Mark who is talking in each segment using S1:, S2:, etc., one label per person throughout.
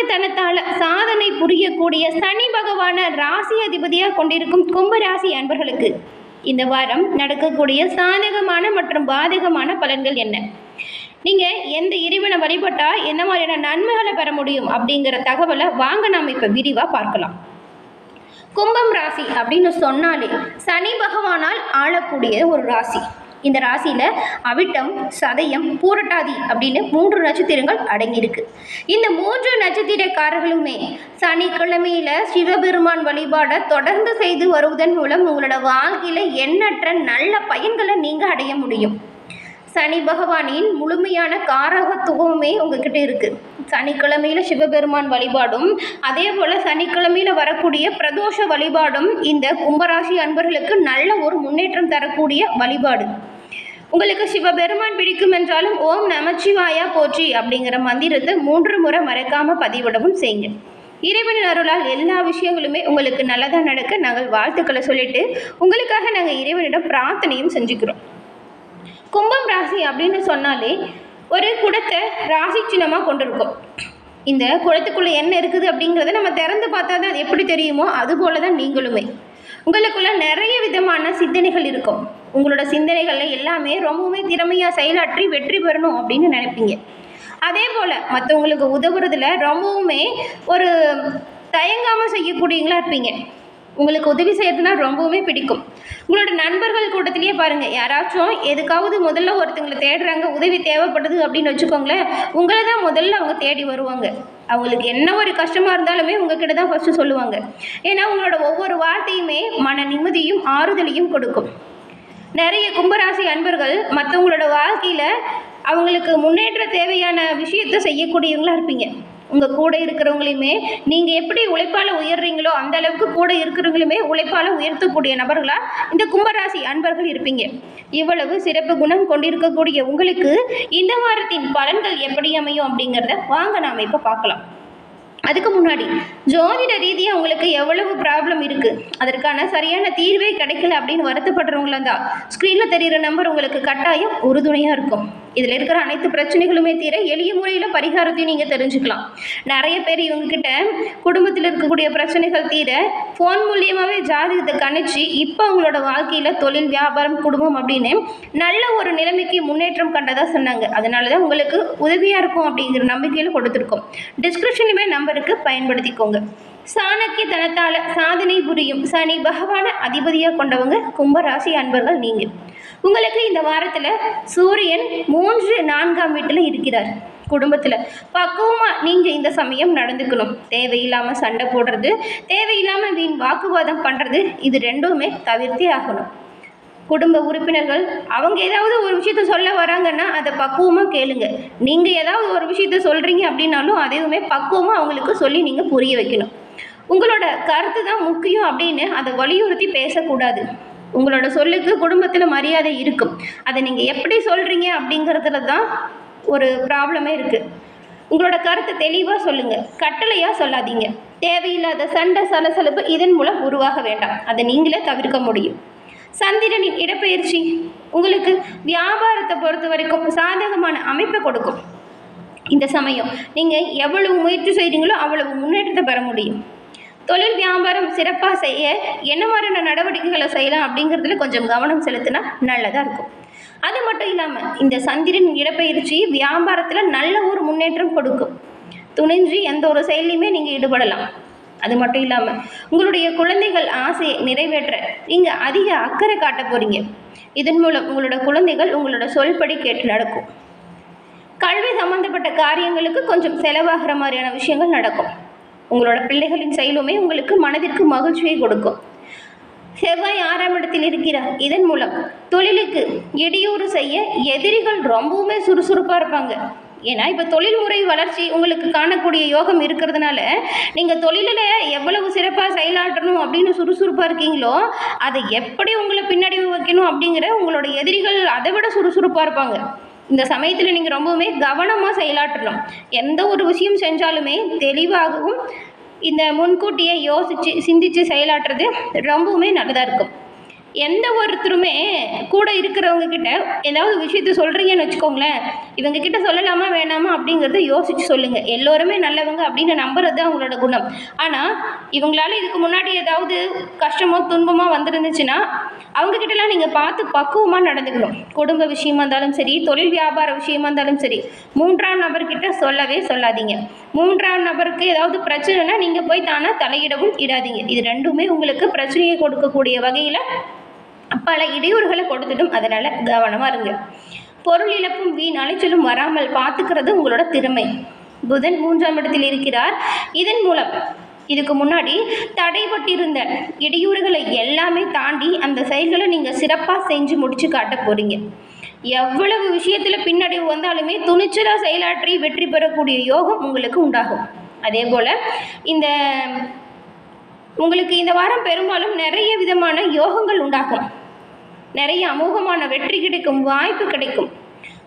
S1: சாணக்கியத்தனத்தால் சாதனை புரியக்கூடிய சனி பகவான ராசி அதிபதியாக கொண்டிருக்கும் கும்பராசி அன்பர்களுக்கு இந்த வாரம் நடக்கக்கூடிய சாதகமான மற்றும் பாதகமான பலன்கள் என்ன? நீங்கள் எந்த இறைவனை வழிபட்டால் என்ன மாதிரியான நன்மைகளை பெற முடியும் அப்படிங்கிற தகவலை வாங்க நாம் இப்போ விரிவாக பார்க்கலாம். கும்பம் ராசி அப்படின்னு சொன்னாலே சனி பகவானால் ஆளக்கூடிய ஒரு ராசி. இந்த ராசியில் அவிட்டம் சதயம் பூரட்டாதி அப்படின்னு மூன்று நட்சத்திரங்கள் அடங்கியிருக்கு. இந்த மூன்று நட்சத்திரக்காரர்களுமே சனிக்கிழமையில சிவபெருமான் வழிபாடை தொடர்ந்து செய்து வருவதன் மூலம் உங்களோட வாழ்க்கையில் எண்ணற்ற நல்ல பயன்களை நீங்கள் அடைய முடியும். சனி பகவானின் முழுமையான காரகத்துவமே உங்ககிட்ட இருக்குது சனிக்கிழமையில சிவபெருமான் வழிபாடும் அதே போல் சனிக்கிழமையில் வரக்கூடிய பிரதோஷ வழிபாடும் இந்த கும்பராசி அன்பர்களுக்கு நல்ல ஒரு முன்னேற்றம் தரக்கூடிய வழிபாடு. உங்களுக்கு சிவபெருமான் பிடிக்கும் என்றாலும் ஓம் நமச்சிவாயா போற்றி அப்படிங்கிற மந்திரத்தை மூன்று முறை மறைக்காமல் பதிவிடவும் செய்யுங்க. இறைவனின் அருளால் எல்லா விஷயங்களுமே உங்களுக்கு நல்லதாக நடக்க நாங்கள் வாழ்த்துக்களை சொல்லிட்டு உங்களுக்காக நாங்கள் இறைவனிடம் பிரார்த்தனையும் செஞ்சுக்கிறோம். கும்பம் ராசி அப்படின்னு சொன்னாலே ஒரு குடத்தை ராசி சின்னமாக கொண்டிருக்கும். இந்த குளத்துக்குள்ளே என்ன இருக்குது அப்படிங்கிறத நம்ம திறந்து பார்த்தா தான் அது எப்படி தெரியுமோ அதுபோல தான் நீங்களுமே. உங்களுக்குள்ள நிறைய விதமான சிந்தனைகள் இருக்கும். உங்களோட சிந்தனைகளில் எல்லாமே ரொம்பவுமே திறமையாக செயலாற்றி வெற்றி பெறணும் அப்படின்னு நினைப்பீங்க. அதே போல் மற்றவங்களுக்கு உதவுறதுல ரொம்பவுமே ஒரு தயங்காமல் செய்யக்கூடியவங்களா இருப்பீங்க. உங்களுக்கு உதவி செய்யறதுனா ரொம்பவுமே பிடிக்கும். உங்களோட நண்பர்கள் கூட்டத்திலேயே பாருங்கள் யாராச்சும் எதுக்காவது முதல்ல ஒருத்தங்களை தேடுறாங்க உதவி தேவைப்படுது அப்படின்னு வச்சுக்கோங்களேன் உங்களை தான் முதல்ல அவங்க தேடி வருவாங்க. அவங்களுக்கு என்ன ஒரு கஷ்டமாக இருந்தாலுமே உங்ககிட்ட தான் ஃபஸ்ட்டு சொல்லுவாங்க. ஏன்னா உங்களோட ஒவ்வொரு வார்த்தையுமே மன நிம்மதியும் ஆறுதலையும் கொடுக்கும். நிறைய கும்பராசி அன்பர்கள் மற்றவங்களோட வாழ்க்கையில் அவங்களுக்கு முன்னேற்ற தேவையான விஷயத்தை செய்யக்கூடியவங்களாக இருப்பீங்க. உங்கள் கூட இருக்கிறவங்களையுமே நீங்கள் எப்படி உழைப்பால் உயர்றீங்களோ அந்த அளவுக்கு கூட இருக்கிறவங்களுமே உழைப்பால் உயர்த்தக்கூடிய நபர்களாக இந்த கும்பராசி அன்பர்கள் இருப்பீங்க. இவ்வளவு சிறப்பு குணம் கொண்டிருக்கக்கூடிய உங்களுக்கு இந்த வாரத்தின் பலன்கள் எப்படி அமையும் அப்படிங்கிறத வாங்க நாம் இப்போ பார்க்கலாம். அதுக்கு முன்னாடி ஜோதிட ரீதியாக உங்களுக்கு எவ்வளவு ப்ராப்ளம் இருக்குது அதற்கான சரியான தீர்வே கிடைக்கல அப்படின்னு வருத்தப்படுறவங்களா தான் ஸ்க்ரீனில் தெரிகிற நம்பர் உங்களுக்கு கட்டாயம் உறுதுணையாக இருக்கும். இதில் இருக்கிற அனைத்து பிரச்சனைகளுமே தீர எளிய முறையில் பரிகாரத்தையும் நீங்கள் தெரிஞ்சுக்கலாம். நிறைய பேர் இவங்கக்கிட்ட குடும்பத்தில் இருக்கக்கூடிய பிரச்சனைகள் தீர ஃபோன் மூலியமாகவே ஜாதகத்தை கணிச்சு இப்போ அவங்களோட வாழ்க்கையில் தொழில் வியாபாரம் குடும்பம் அப்படின்னு நல்ல ஒரு நிலைமைக்கு முன்னேற்றம் கண்டதாக சொன்னாங்க. அதனால தான் உங்களுக்கு உதவியாக இருக்கும் அப்படிங்கிற நம்பிக்கையில் கொடுத்துருக்கோம். டிஸ்கிரிப்ஷனுமே நம்பருக்கு பயன்படுத்திக்கோங்க. சாணக்கிய தனத்தால் சாதனை புரியும் சனி பகவான அதிபதியாக கொண்டவங்க கும்பராசி அன்பர்கள் நீங்கள் உங்களுக்கு இந்த வாரத்தில் சூரியன் மூன்று நான்காம் வீட்டில் இருக்கிறார். குடும்பத்தில். பக்குவமாக நீங்கள் இந்த சமயம் நடந்துக்கணும். தேவையில்லாமல் சண்டை போடுறது தேவையில்லாமல் வீண் வாக்குவாதம் பண்ணுறது இது ரெண்டுமே தவிர்த்தே ஆகணும். குடும்ப உறுப்பினர்கள் அவங்க ஏதாவது ஒரு விஷயத்த சொல்ல வராங்கன்னா அதை பக்குவமாக கேளுங்க. நீங்கள் ஏதாவது ஒரு விஷயத்த சொல்கிறீங்க அப்படின்னாலும் அதையுமே பக்குவமாக அவங்களுக்கு சொல்லி நீங்கள் புரிய வைக்கணும். உங்களோட கருத்து தான் முக்கியம் அப்படின்னு அதை வலியுறுத்தி பேசக்கூடாது. உங்களோட சொல்லுக்கு குடும்பத்தில் மரியாதை இருக்கும். அதை நீங்கள் எப்படி சொல்கிறீங்க அப்படிங்கிறதுல தான் ஒரு ப்ராப்ளமே இருக்குது உங்களோட கருத்தை தெளிவாக சொல்லுங்கள் கட்டளையாக சொல்லாதீங்க. தேவையில்லாத சண்டை சலசலப்பு இதன் மூலம் உருவாக வேண்டாம். அதை நீங்களே தவிர்க்க முடியும். சந்திரனின் இடப்பெயர்ச்சி உங்களுக்கு வியாபாரத்தை பொறுத்த வரைக்கும் சாதகமான அமைப்பை கொடுக்கும். இந்த சமயம் நீங்கள் எவ்வளவு முயற்சி செய்கிறீங்களோ அவ்வளவு முன்னேற்றத்தை பெற முடியும். தொழில் வியாபாரம் சிறப்பாக செய்ய என்ன மாதிரியான நடவடிக்கைகளை செய்யலாம் அப்படிங்கிறதுல கொஞ்சம் கவனம் செலுத்தினா நல்லதாக இருக்கும். அது மட்டும் இல்லாமல் இந்த சந்திரன் இடப்பெயர்ச்சி வியாபாரத்தில் நல்ல ஒரு முன்னேற்றம் கொடுக்கும். துணிஞ்சு எந்த ஒரு செயலையுமே நீங்கள் ஈடுபடலாம். அது மட்டும் இல்லாமல் உங்களுடைய குழந்தைகள் ஆசையை நிறைவேற்ற நீங்கள் அதிக அக்கறை காட்ட போகிறீங்க இதன் மூலம் உங்களோட குழந்தைகள் உங்களோட சொல்படி கேட்டு நடக்கும். கல்வி சம்மந்தப்பட்ட காரியங்களுக்கு கொஞ்சம் செலவாகிற மாதிரியான விஷயங்கள் நடக்கும். உங்களோட பிள்ளைகளின் செயலுமே உங்களுக்கு மனதிற்கு மகிழ்ச்சியை கொடுக்கும். செவ்வாய் ஆறாம் இடத்தில் இருக்கிறார். இதன் மூலம் தொழிலுக்கு இடையூறு செய்ய எதிரிகள் ரொம்பவுமே சுறுசுறுப்பாக இருப்பாங்க. ஏன்னா இப்போ தொழில்முறை வளர்ச்சி உங்களுக்கு காணக்கூடிய யோகம் இருக்கிறதுனால நீங்கள் தொழிலில் எவ்வளவு சிறப்பாக செயலாற்றணும் அப்படின்னு சுறுசுறுப்பாக இருக்கீங்களோ அதை எப்படி உங்களை பின்னாடி வைக்கணும் அப்படிங்கிற உங்களோட எதிரிகள் அதை விட சுறுசுறுப்பாக இருப்பாங்க. இந்த சமயத்தில் நீங்கள் ரொம்பவுமே கவனமாக செயலாற்றணும். எந்த ஒரு விஷயம் செஞ்சாலுமே தெளிவாகவும் இந்த முன்கூட்டியே யோசித்து சிந்தித்து செயலாற்றுறது ரொம்பவுமே நல்லதாக இருக்கும். எந்த ஒருத்தருமே கூட இருக்கிறவங்க கிட்ட ஏதாவது விஷயத்த சொல்கிறீங்கன்னு வச்சுக்கோங்களேன் இவங்க கிட்ட சொல்லலாமா வேணாமா அப்படிங்கிறத யோசிச்சு சொல்லுங்கள் எல்லோருமே நல்லவங்க அப்படின்னு நம்புறது அவங்களோட குணம். ஆனால் இவங்களால இதுக்கு முன்னாடி ஏதாவது கஷ்டமோ துன்பமோ வந்திருந்துச்சுன்னா அவங்க கிட்டலாம் நீங்கள் பார்த்து பக்குவமாக நடந்துக்கணும். குடும்ப விஷயமா இருந்தாலும் சரி தொழில் வியாபார விஷயமா இருந்தாலும் சரி மூன்றாம் நபர்கிட்ட சொல்லவே சொல்லாதீங்க. மூன்றாம் நபருக்கு ஏதாவது பிரச்சனைனா நீங்கள் போய் தானே தலையிடவும் இடாதீங்க. இது ரெண்டுமே உங்களுக்கு பிரச்சனையை கொடுக்கக்கூடிய வகையில் பல இடையூறுகளை கொடுத்துடும். அதனால் கவனமாக இருங்க. பொருள் இழப்பும் வீண் அலைச்சலும் வராமல் பார்த்துக்கிறது உங்களோட திறமை. புதன் மூன்றாம் இடத்தில் இருக்கிறார். இதன் மூலம் இதுக்கு முன்னாடி தடைபட்டிருந்த இடையூறுகளை எல்லாமே தாண்டி அந்த செயல்களை நீங்கள் சிறப்பாக செஞ்சு முடிச்சு காட்ட போகிறீங்க எவ்வளவு விஷயத்தில் பின்னடைவு வந்தாலுமே துணிச்சலாக செயலாற்றி வெற்றி பெறக்கூடிய யோகம் உங்களுக்கு உண்டாகும். அதே போல் இந்த உங்களுக்கு இந்த வாரம் பெரும்பாலும் நிறைய விதமான யோகங்கள் உண்டாகும். நிறைய அமோகமான வெற்றி கிடைக்கும் வாய்ப்பு கிடைக்கும்.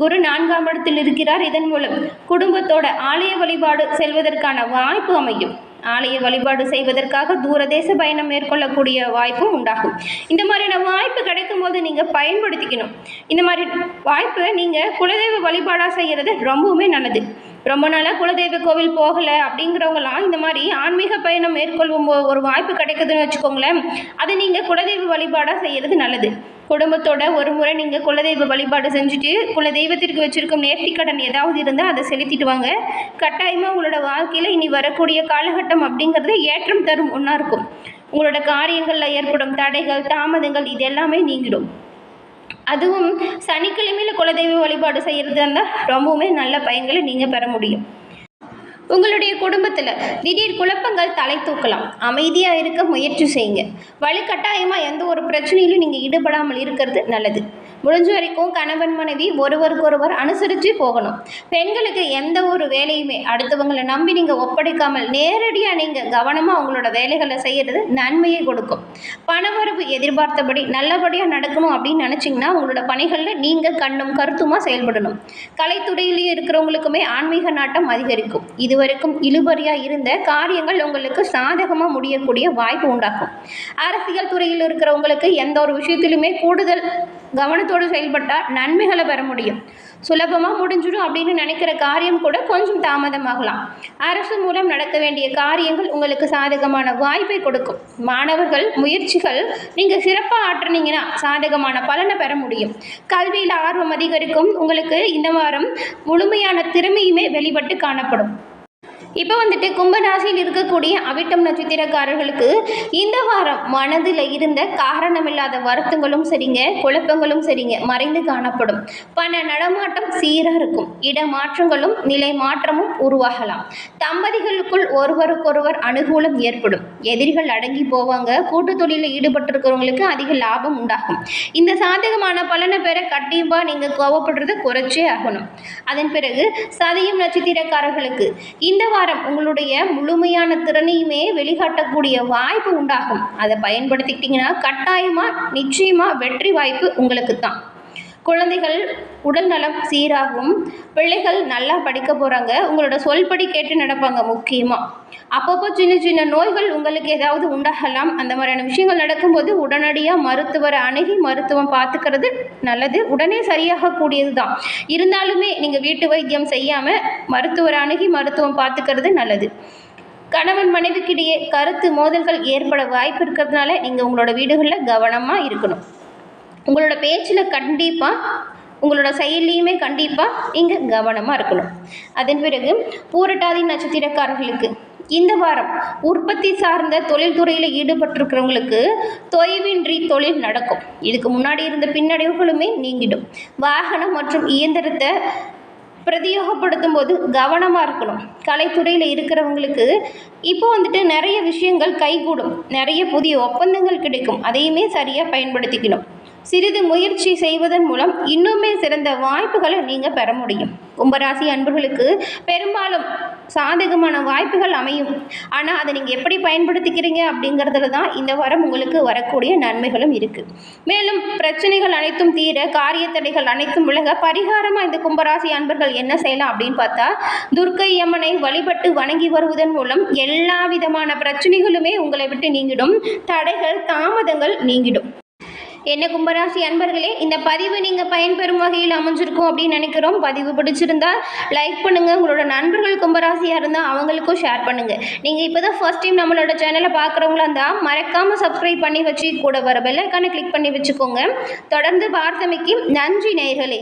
S1: குரு நான்காம் இடத்தில் இருக்கிறார். இதன் மூலம் குடும்பத்தோட ஆலய வழிபாடு செல்வதற்கான வாய்ப்பு அமையும். ஆலய வழிபாடு செய்வதற்காக தூரதேச பயணம் மேற்கொள்ளக்கூடிய வாய்ப்பும் உண்டாகும். இந்த மாதிரியான வாய்ப்பு கிடைக்கும் போது நீங்கள் பயன்படுத்திக்கணும். இந்த மாதிரி வாய்ப்பை நீங்கள் குலதெய்வ வழிபாடாக செய்கிறது ரொம்பவுமே நல்லது. ரொம்ப நாளாக குலதெய்வ கோவில் போகலை அப்படிங்கிறவங்களாம் இந்த மாதிரி ஆன்மீக பயணம் மேற்கொள்ளும் ஒரு வாய்ப்பு கிடைக்குதுன்னு வச்சுக்கோங்களேன். அதை நீங்கள் குலதெய்வ வழிபாடாக செய்கிறது நல்லது. குடும்பத்தோட ஒரு முறை நீங்கள் குலதெய்வ வழிபாடு செஞ்சுட்டு குலதெய்வத்திற்கு வச்சுருக்கும் நேர்த்திக்கடன் ஏதாவது இருந்தால் அதை செலுத்திட்டு வாங்க. கட்டாயமாக உங்களோட வாழ்க்கையில் இனி வரக்கூடிய காலகட்டம் அப்படிங்கிறது ஏற்றம் தரும் ஒன்றா இருக்கும். உங்களோட காரியங்களில் ஏற்படும் தடைகள் தாமதங்கள் இது எல்லாமே நீங்கிடும். அதுவும் சனிக்கிழமையில் குலதெய்வ வழிபாடு செய்கிறது இருந்தால் ரொம்பவுமே நல்ல பயன்களை நீங்கள் பெற முடியும். உங்களுடைய குடும்பத்தில் திடீர் குழப்பங்கள் தலை தூக்கலாம். அமைதியாக இருக்க முயற்சி செய்யுங்க. வலுக்கட்டாயமாக எந்த ஒரு பிரச்சனையிலும் நீங்கள் ஈடுபடாமல் இருக்கிறது நல்லது. முடிஞ்ச வரைக்கும் கணவன் மனைவி ஒருவருக்கொருவர் அனுசரித்து போகணும். பெண்களுக்கு எந்த ஒரு வேலையுமே அடுத்தவங்களை நம்பி நீங்கள் ஒப்படைக்காமல் நேரடியாக நீங்கள் கவனமாக அவங்களோட வேலைகளை செய்கிறது நன்மையை கொடுக்கும். பணவரவு எதிர்பார்த்தபடி நல்லபடியாக நடக்கணும் அப்படின்னு நினச்சிங்கன்னா உங்களோட பணிகளில் நீங்கள் கண்ணும் கருத்துமாக செயல்படணும். கலைத்துறையிலேயே இருக்கிறவங்களுக்குமே ஆன்மீக நாட்டம் அதிகரிக்கும். இதுவரைக்கும் இழுபறியாக இருந்த காரியங்கள் உங்களுக்கு சாதகமாக முடியக்கூடிய வாய்ப்பு உண்டாகும். அரசியல் துறையில் இருக்கிறவங்களுக்கு எந்த ஒரு விஷயத்திலுமே கூடுதல் கவனத்தோடு செயல்பட்டால் நன்மைகளை பெற முடியும். சுலபமாக முடிஞ்சிடும் அப்படின்னு நினைக்கிற காரியம் கூட கொஞ்சம் தாமதமாகலாம். அரசு மூலம் நடக்க வேண்டிய காரியங்கள் உங்களுக்கு சாதகமான வாய்ப்பை கொடுக்கும். மாணவர்கள் முயற்சிகள் நீங்கள் சிறப்பாக ஆற்றுனீங்கன்னா சாதகமான பலனை பெற முடியும். கல்வியில் ஆர்வம் அதிகரிக்கும். உங்களுக்கு இந்த வாரம் முழுமையான திறமையுமே வெளிப்பட்டு காணப்படும். இப்போ வந்துட்டு கும்பராசியில் இருக்கக்கூடிய அவிட்டம் நட்சத்திரக்காரர்களுக்கு இந்த வாரம் மனதில் இருந்த காரணமில்லாத வருத்தங்களும் சரிங்க குழப்பங்களும் சரிங்க மறைந்து காணப்படும். பண நடமாட்டம் சீராக இருக்கும். இடமாற்றங்களும் நிலை மாற்றமும் உருவாகலாம். தம்பதிகளுக்குள் ஒருவருக்கொருவர் அனுகூலம் ஏற்படும். எதிரிகள் அடங்கி போவாங்க. கூட்டு தொழிலில் ஈடுபட்டிருக்கிறவங்களுக்கு அதிக லாபம் உண்டாகும். இந்த சாதகமான பலனை பெற கண்டிப்பாக நீங்கள் கோவப்படுறதை குறைச்சே ஆகணும். அதன் பிறகு சதயம் நட்சத்திரக்காரர்களுக்கு இந்த வாரம் உங்களுடைய முழுமையான திறனையுமே வெளிக்காட்டக்கூடிய வாய்ப்பு உண்டாகும். அதை பயன்படுத்திக்கிட்டிங்கன்னா கட்டாயமாக நிச்சயமாக வெற்றி வாய்ப்பு உங்களுக்கு தான் குழந்தைகள் உடல் நலம் சீராகும் பிள்ளைகள் நல்லா படிக்க போகிறாங்க உங்களோட சொல்படி கேட்டு நடப்பாங்க முக்கியமாக அப்பப்போ சின்ன சின்ன நோய்கள் உங்களுக்கு ஏதாவது உண்டாகலாம் அந்த மாதிரியான விஷயங்கள் நடக்கும்போது உடனடியாக மருத்துவரை அணுகி மருத்துவம் பார்த்துக்கிறது நல்லது. உடனே சரியாகக்கூடியது தான் இருந்தாலுமே நீங்கள் வீட்டு வைத்தியம் செய்யாமல் மருத்துவரை அணுகி மருத்துவம் பார்த்துக்கிறது நல்லது. கணவன் மனைவிக்கிடையே கருத்து மோதல்கள் ஏற்பட வாய்ப்பு இருக்கிறதுனால நீங்கள் உங்களோட வீடுகளில் கவனமாக இருக்கணும். உங்களோட பேச்சில் கண்டிப்பாக உங்களோட செயல்லையுமே கண்டிப்பாக நீங்கள் கவனமாக இருக்கணும். அதன் பிறகு பூரட்டாதி நட்சத்திரக்காரர்களுக்கு இந்த வாரம் உற்பத்தி சார்ந்த தொழில்துறையில் ஈடுபட்டிருக்கிறவங்களுக்கு தொய்வின்றி தொழில் நடக்கும். இதுக்கு முன்னாடி இருந்த பின்னடைவுகளுமே நீங்கிடும். வாகனம் மற்றும் இயந்திரத்தை பிரதியோகப்படுத்தும் போது கவனமாக இருக்கணும். கலைத்துறையில் இருக்கிறவங்களுக்கு இப்போ வந்துட்டு நிறைய விஷயங்கள் கைகூடும். நிறைய புதிய ஒப்பந்தங்கள் கிடைக்கும். அதையுமே சரியாக பயன்படுத்திக்கணும். சிறிது முயற்சி செய்வதன் மூலம் இன்னுமே சிறந்த வாய்ப்புகளை நீங்கள் பெற முடியும். கும்பராசி அன்பர்களுக்கு பெரும்பாலும் சாதகமான வாய்ப்புகள் அமையும். ஆனால் அதை நீங்கள் எப்படி பயன்படுத்திக்கிறீங்க அப்படிங்கிறதுல தான் இந்த வாரம் உங்களுக்கு வரக்கூடிய நன்மைகளும் இருக்குது மேலும் பிரச்சனைகள் அனைத்தும் தீர காரிய தடைகள் அனைத்தும் விலக பரிகாரமாக இந்த கும்பராசி அன்பர்கள் என்ன செய்யலாம் அப்படின்னு பார்த்தா துர்க்கை அம்மனை வழிபட்டு வணங்கி வருவதன் மூலம் எல்லா விதமான பிரச்சனைகளுமே உங்களை விட்டு நீங்கிடும். தடைகள் தாமதங்கள் நீங்கிடும். என்ன கும்பராசி அன்பர்களே இந்த பதிவு நீங்கள் பயன்பெறும் வகையில் அமைஞ்சிருக்கும் அப்படின்னு நினைக்கிறோம். பதிவு பிடிச்சிருந்தா லைக் பண்ணுங்கள் உங்களோட நண்பர்கள் கும்பராசியாக இருந்தால் அவங்களுக்கும் ஷேர் பண்ணுங்கள் நீங்கள் இப்போ தான் ஃபர்ஸ்ட் டைம் நம்மளோட சேனலை பார்க்குறவங்களா இருந்தால் மறக்காமல் சப்ஸ்கிரைப் பண்ணி வச்சு கூட வர பெல்லைக்கான கிளிக் பண்ணி வச்சுக்கோங்க. தொடர்ந்து பார்த்தமைக்கு நன்றி நேர்களே